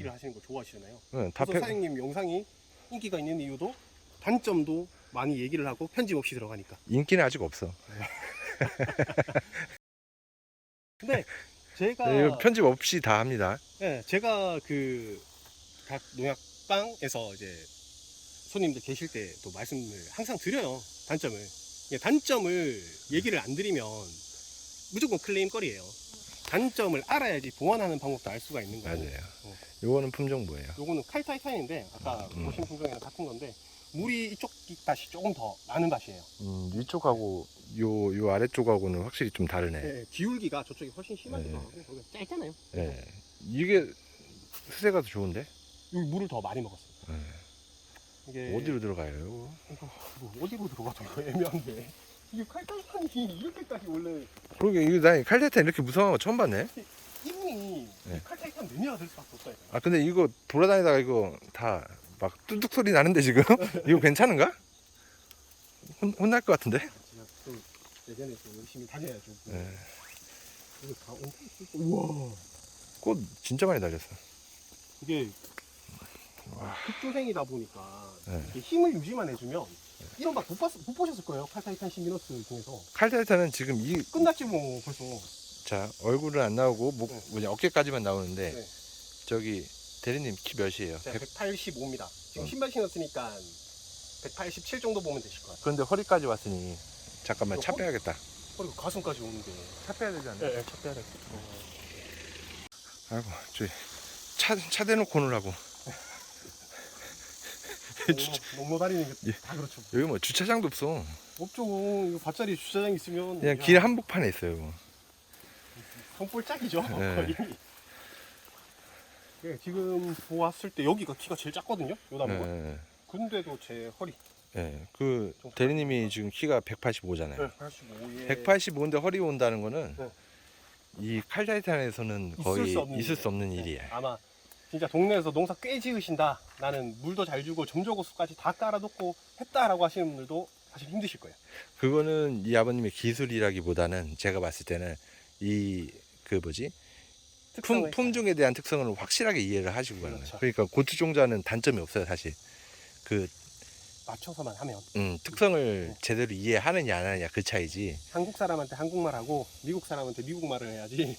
얘기를 하시는 거 좋아하시잖아요. 응, 다 그래서 편, 사장님 영상이 인기가 있는 이유도 단점도 많이 얘기를 하고 편집 없이 들어가니까. 인기는 아직 없어. 근데 제가 네, 이거 편집 없이 다 합니다. 네, 제가 그 각 농약방에서 이제 손님들 계실 때 또 말씀을 항상 드려요. 단점을. 예, 단점을 얘기를 안 드리면 무조건 클레임 거리예요. 단점을 알아야지 보완하는 방법도 알 수가 있는 거예요. 맞아요. 어. 요거는 품종 뭐예요? 요거는 칼타이탄인데 아까 음. 보신 품종이랑 같은 건데 물이 이쪽 밭이 조금 더 많은 밭이에요. 음, 위쪽하고 요, 요 아래쪽하고는 확실히 좀 다르네. 네, 기울기가 저쪽이 훨씬 심하기도 네. 하고 여기가 짧잖아요. 예. 이게 수세가 더 좋은데? 여기 물을 더 많이 먹었어요. 예. 이게 어디로 들어가요? 이거? 이거 뭐 어디로 들어가도 애매한데 이게 칼타이탄이 이렇게까지 원래 그러게, 이거 난 칼데타 이렇게 무성한 거 처음 봤네? 이분이 네. 이 칼타이탄 매니아가 될 수밖에 없다니까. 아, 근데 이거 돌아다니다가 이거 다 막 뚜둑 소리 나는데 지금? 이거 괜찮은가? 혼, 혼날 것 같은데? 제가 좀 예전에 좀 열심히 다녀야죠. 예. 이거 다 거- 우와 꽃 진짜 많이 달렸어. 이게 와. 흑조생이다 보니까 네. 이게 힘을 유지만 해주면 이런 막 못, 봤, 못 보셨을 거예요. 칼타이탄 신비너스 중에서 칼데타는 지금 이, 끝났지 뭐 벌써. 자, 얼굴은 안 나오고, 목, 네. 뭐냐, 어깨까지만 나오는데, 네. 저기, 대리님 키 몇이에요? 제가 185입니다. 지금 어. 신발 신었으니까 187 정도 보면 되실 것 같아요. 그런데 허리까지 왔으니, 잠깐만, 차 허리- 빼야겠다. 그리고 가슴까지 오는데. 차 빼야 되지 않나? 네, 네, 차 빼야 돼. 아이고, 저기, 차, 차 대놓고 오느라고. 농로 다니는 예. 게다 그렇죠. 여기 뭐 주차장도 없어. 없죠. 이거 밭자리 주차장 있으면 그냥 야, 길 한복판에 있어요. 이거. 성볼 짝이죠. 네. 거의. 예, 지금 보았을 때 여기가 키가 제일 작거든요. 요 나무가. 예, 근데도 제 허리 예. 그, 대리님이 지금 키가 185잖아요. 185에 185인데 허리 온다는 거는, 네. 이 칼다이탄에서는 있을 거의 수 없는 있을 일이에요. 수 없는 일이야. 아마 진짜 동네에서 농사 꽤 지으신다. 나는 물도 잘 주고 점조고수까지 다 깔아놓고 했다라고 하시는 분들도 사실 힘드실 거예요. 그거는 이 아버님의 기술이라기보다는 제가 봤을 때는 이 그 뭐지 품, 품종에 대한 특성을 확실하게 이해를 하시고 가는 그렇죠. 거예요. 그러니까 고추 종자는 단점이 없어요 사실. 그 맞춰서만 하면 음, 특성을 네. 제대로 이해하느냐 안 하느냐 그 차이지. 한국 사람한테 한국말하고 미국 사람한테 미국말을 해야지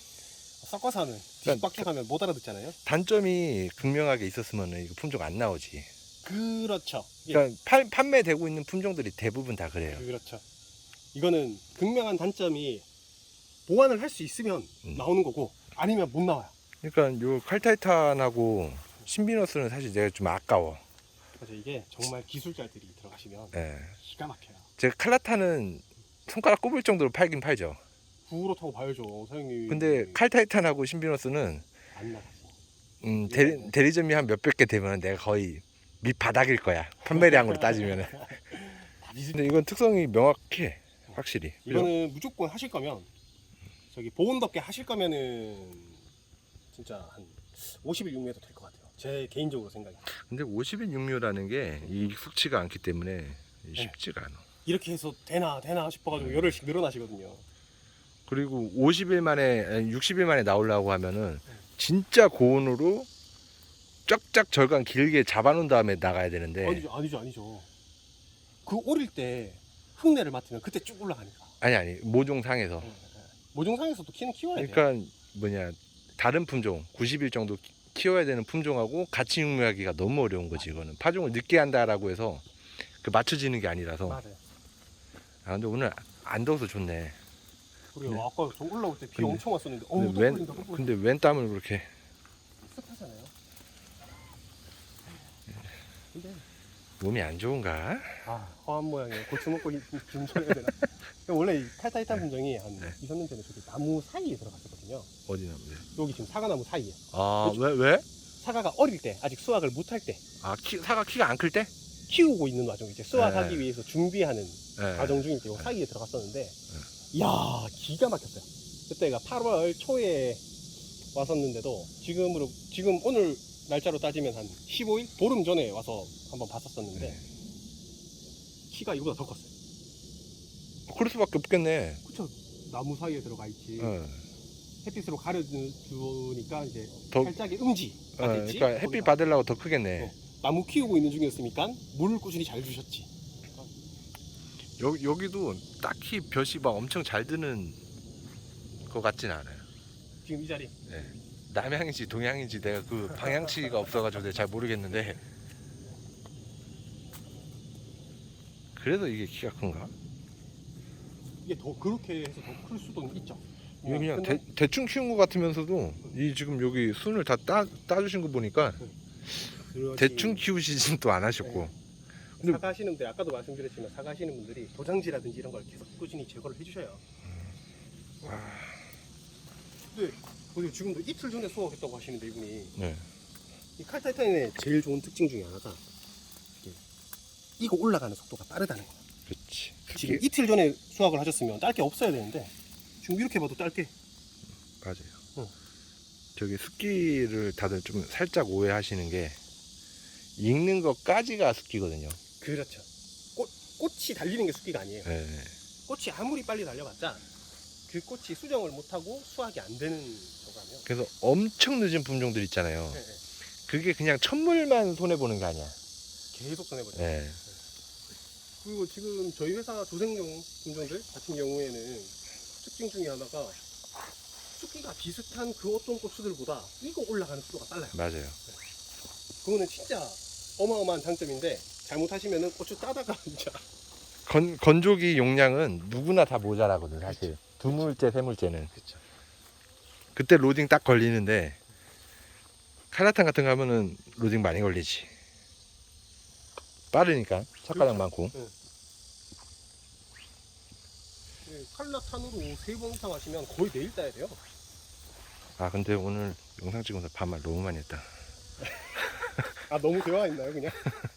섞어서 하면 그러니까 뒤박죽하면 못 알아듣잖아요. 단점이 극명하게 있었으면 이거 품종 안 나오지. 그렇죠. 예, 그러니까 팔- 판매되고 있는 품종들이 대부분 다 그래요. 그렇죠. 이거는 극명한 단점이 보완을 할 수 있으면 음. 나오는 거고 아니면 못 나와요. 그러니까 요 칼타이탄하고 신비너스는 사실 내가 좀 아까워. 그래서 이게 정말 기술자들이 들어가시면 예. 기가 막혀요. 제가 칼라타는 손가락 꼽을 정도로 팔긴 팔죠. 구로 타고 봐야죠, 사장님. 근데 칼타이탄하고 신비너스는 안 나가지. 음, 대리, 대리점이 한 몇백 개 되면 내가 거의 밑바닥일 거야. 판매량으로 따지면은. 비슷. 근데 이건 특성이 명확해. 확실히. 이거는 무조건 하실 거면 저기 보온덮개 하실 거면은 진짜 한 50일 6매도 될것 같아요. 제 개인적으로 생각이. 근데 50일 육묘라는 게 익숙치가 않기 때문에 쉽지가 않아. 이렇게 해서 되나 되나 싶어가지고 음. 열흘씩 늘어나시거든요. 그리고 50일 만에, 아니, 60일 만에 나오려고 하면은 진짜 고온으로 쫙쫙 절간 길게 잡아놓은 다음에 나가야 되는데 아니죠, 아니죠, 아니죠. 그 오릴 때 흙내를 맡으면 그때 쭉 올라가니까. 아니 아니 모종상에서 모종상에서도 키는 키워야 돼요. 그러니까 뭐냐 다른 품종 90일 정도 키- 키워야 되는 품종하고 같이 육묘하기가 너무 어려운 거지 이거는 파종을 늦게 한다라고 해서 그 맞춰지는 게 아니라서 맞아요. 아 근데 오늘 안 더워서 좋네 그리고 네. 아까 저 올라올 때 비 근데- 엄청 왔었는데 어우 근데 또웬또 뿌린다. 근데 웬 땀을 그렇게 습하잖아요. 근데 몸이 안 좋은가 아 허한 모양이에요. 고추 먹고 김전해야 되나? 원래 이 탈타이탄 품종이 한 네. 2, 3년 전에 저기 나무 사이에 들어갔었거든요. 어디 나무래 여기 지금 사과나무 사이에. 아 왜 왜? 사과가 어릴 때 아직 수확을 못할 때 아 키, 사과 키가 안 클 때? 키우고 있는 와중 이제 수확하기 네. 위해서 준비하는 네. 과정 중일 때 요 사이에 들어갔었는데 이야 기가 막혔어요. 그때가 8월 초에 왔었는데도 지금으로 지금 오늘 날짜로 따지면 한 15일 보름 전에 와서 한번 봤었었는데 네. 키가 이거보다 더 컸어요. 그럴 수밖에 없겠네 그쵸 나무 사이에 들어가 있지 어. 햇빛으로 가려주니까 이제 더- 살짝의 음지 어, 됐지? 그러니까 햇빛. 받으려고 더 크겠네. 어. 나무 키우고 있는 중이었으니까 물을 꾸준히 잘 주셨지. 여기 여기도 딱히 볕이 막 엄청 잘 드는 것 같진 않아요. 지금 이 자리. 남향인지 동향인지 내가 그 방향치가 없어가지고 내가 잘 모르겠는데 그래도 이게 키가 큰가? 이게 더 그렇게 해서 더 클 수도 있죠. 이거 어, 그냥 근데 대, 대충 키운 것 같으면서도 이 지금 여기 순을 다 따, 따주신 거 보니까 그렇지. 대충 키우시진 또 안 하셨고 근데- 사가시는 분들 아까도 말씀드렸지만 사가시는 분들이 도장지라든지 이런 걸 계속 꾸준히 제거를 해주셔요. 근데 보세요 지금도 이틀 전에 수확했다고 하시는데 이분이 네. 이 칼타이탄의 제일 좋은 특징 중에 하나가 이게 이거 올라가는 속도가 빠르다는 거예요. 그렇지 지금 이틀 전에 수확을 하셨으면 딸 게 없어야 되는데 지금 이렇게 봐도 딸게 맞아요. 어. 저기 습기를 다들 좀 살짝 오해하시는 게 익는 것까지가 습기거든요. 그렇죠. 꽃, 꽃이 달리는 게 숫기가 아니에요. 네. 꽃이 아무리 빨리 달려봤자 그 꽃이 수정을 못하고 수확이 안 되는 저가면 그래서 엄청 늦은 품종들 있잖아요. 네, 네. 그게 그냥 천물만 손해 보는 게 아니야. 계속 손해 보죠. 네. 그리고 지금 저희 회사 조생용 품종들 같은 경우에는 특징 중에 하나가 숫기가 비슷한 그 어떤 꽃들보다 이거 올라가는速도가 빨라요. 맞아요. 그거는 진짜 어마어마한 장점인데 잘못하시면은 고추 따다가 진짜 건, 건조기 용량은 누구나 다 모자라거든 사실. 두 물째 세 물째는. 그렇죠. 그때 로딩 딱 걸리는데 카라탄 같은 거 하면은 로딩 많이 걸리지. 빠르니까 착가량 많고. 칼라탄으로 세 번 이상 하시면 거의 매일 따야 돼요. 아 근데 오늘 영상 찍으면서 반말 너무 많이 했다. 아 너무 대화 있나요 그냥?